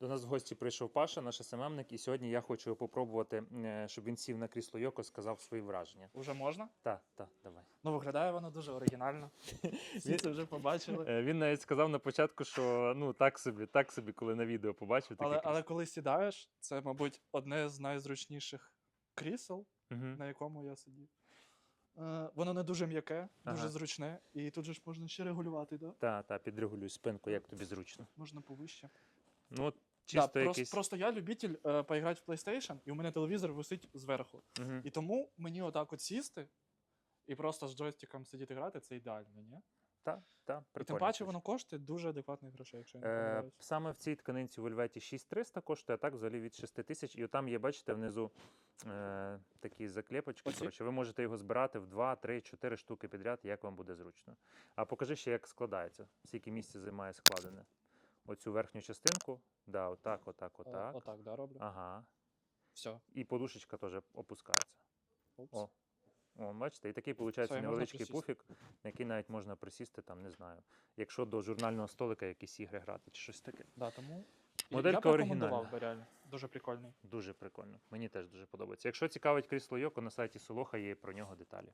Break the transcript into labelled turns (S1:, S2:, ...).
S1: До нас в гості прийшов Паша, наш СММник, і сьогодні я хочу попробувати, е, щоб він сів на крісло Йоко, сказав свої враження.
S2: Уже можна?
S1: Так, так, давай.
S2: Ну, виглядає воно дуже оригінально. Всі це вже побачили.
S1: Е, Він навіть сказав на початку, що ну так собі, так собі, коли на відео побачив.
S2: Але, але коли сідаєш, це, мабуть, одне з найзручніших крісел, на якому я сидів. Е, воно не дуже м'яке, дуже
S1: Ага.
S2: зручне, і тут же ж можна ще регулювати, да?
S1: Та, та, підрегулюй спинку, як тобі зручно.
S2: можна повище.
S1: Ну, от
S2: Да,
S1: чисто
S2: просто,
S1: якийсь.
S2: просто я любитель е, поіграти в PlayStation, і у мене телевізор висить зверху.
S1: Мгм.
S2: І тому мені отак от сісти і просто з джойстиком сидіти грати, це ідеально, ні?
S1: Та, та,
S2: І тим
S1: прикольно,
S2: паче
S1: слухай.
S2: воно коштує дуже адекватних грошей, якщо я не
S1: Е,
S2: помиляюсь.
S1: саме в цій тканинці в Вольветі 6300 коштує, а так взагалі від 6 тисяч. І там є, бачите, внизу е, такі заклепочки.
S2: Оці?
S1: Коротше, ви можете його збирати в 2, 3, 4 штуки підряд, як вам буде зручно. А покажи ще, як складається, скільки місця займає складене. Оцю верхню частинку. Да, отак, отак, отак.
S2: Отак, да, роблю.
S1: Ага.
S2: Все.
S1: І подушечка теж опускається. О. О, бачите, і такий виходить
S2: Все,
S1: невеличкий пуфік, на який навіть можна присісти, там, не знаю, якщо до журнального столика якісь ігри грати чи щось таке.
S2: Да, тому
S1: Моделька
S2: я
S1: оригінальна.
S2: би реально. Дуже прикольний.
S1: Дуже прикольно. Мені теж дуже подобається. Якщо цікавить крісло Йоко, на сайті Солоха є про нього деталі.